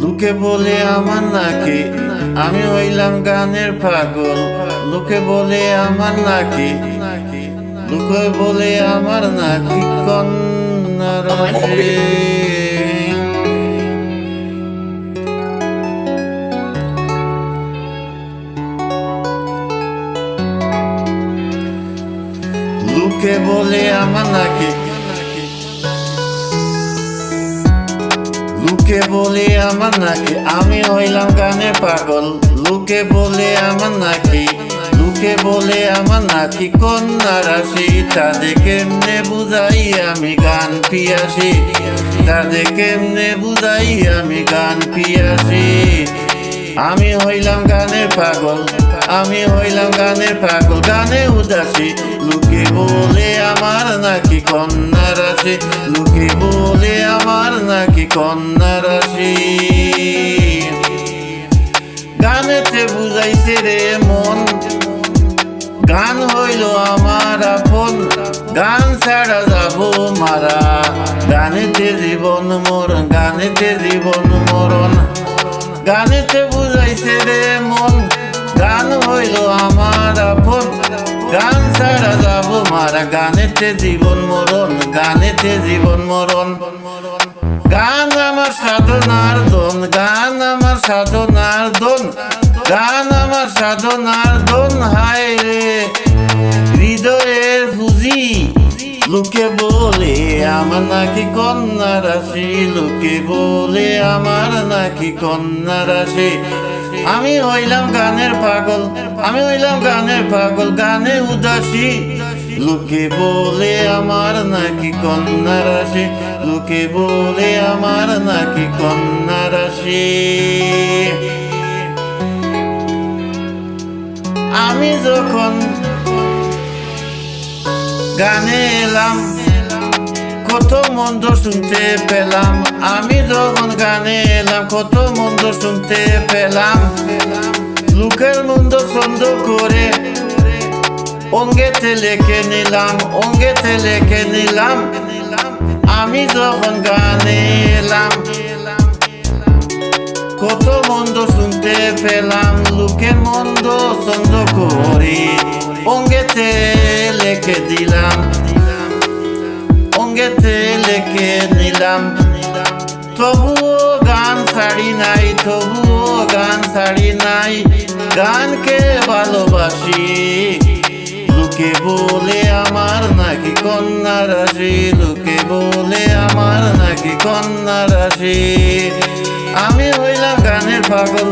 লোকে বলে আমার নাকি? আমি হইলাম গানের পাগল। লোকে বলে আমার নাকি? লোকে বলে আমার নাকি কন্যা লোকে বলে আমার নাকি লোকে বলে আমার নাকি, আমি হইলাম গানে পাগল। লোকে বলে আমার নাকি, লোকে বলে আমার নাকি, কন্যা রাশি। তাদের কেমনে বুঝাই আমি গান পিয়াসি? তাদের কেমনে বুঝাই আমি গান পিয়াসি? আমি হইলাম গানের পাগল, আমি হইলাম গানের পাগল, গানে উদাসী। লোকে বলে আমার নাকি কন্যা রাশি, লোকে বলে আমার নাকি কন্যা ছাড়া যাব মারা। গানেতে জীবন মরণ, গানেতে জীবন মরণ। গানেতে বুঝাইছে রে মন, গান হইল আমার আপন। গান ছাড়া যাব মারা, গানেতে জীবন মরণ, গানেতে জীবন মরণ। গান আমার সাধনার দন, গান আমার সাধনার দন, গান আমার সাধনার দন, হায় রে লোকে বলে, আমার নাকি কন্যা রাশি। লোকে বলে, আমার নাকি কন্যা রাশি। আমি হইলাম গানের পাগল, আমি হইলাম গানের পাগল, গানে উদাসী। লোকে বলে, আমার নাকি কন্যা রাশি। লোকে বলে, আমার নাকি কন্যা রাশি। আমি যখন গানে এলাম কত মন্দ শুনতে পেলাম। আমি যখন গানে কত মন্দ শুনতে পেলাম। লোকের মন্দ ছন্দ করে অঙ্গেতে লেখে নিলাম, অঙ্গেতে লেখে নিলাম। আমি যখন গানে এলাম কত মন্দ শুনতে পেলাম। লোকের অঙ্গেতে লেখে নিলাম। তবুও গান ছাড়ি নাই, তবুও গান ছাড়ি নাই। গানকে ভালোবাসি। লোকে বলে আমার নাকি কন্যা রাশি। লোকে বলে আমার নাকি কন্যা রাশি। আমি পাগল।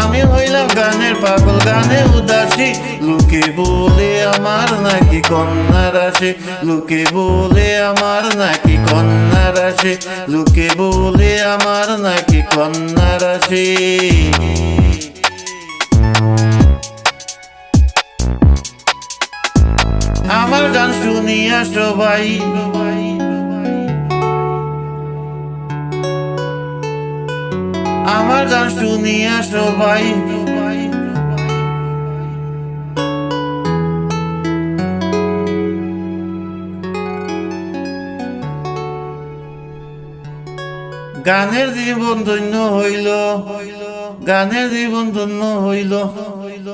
আমি হইলাম গানের পাগল, গানে উদাসী। লোকে বলে আমার নাকি কন্যা রাশি লোকে বলে আমার নাকি কন্যা রাশি লোকে বলে আমার নাকি কন্যা রাশি আমার গান শুনিয়া সবাই আমার গান শুনিয়া সবাই। গানের জীবন ধন্য হইল হইল গানের জীবন ধন্য হইল হইল।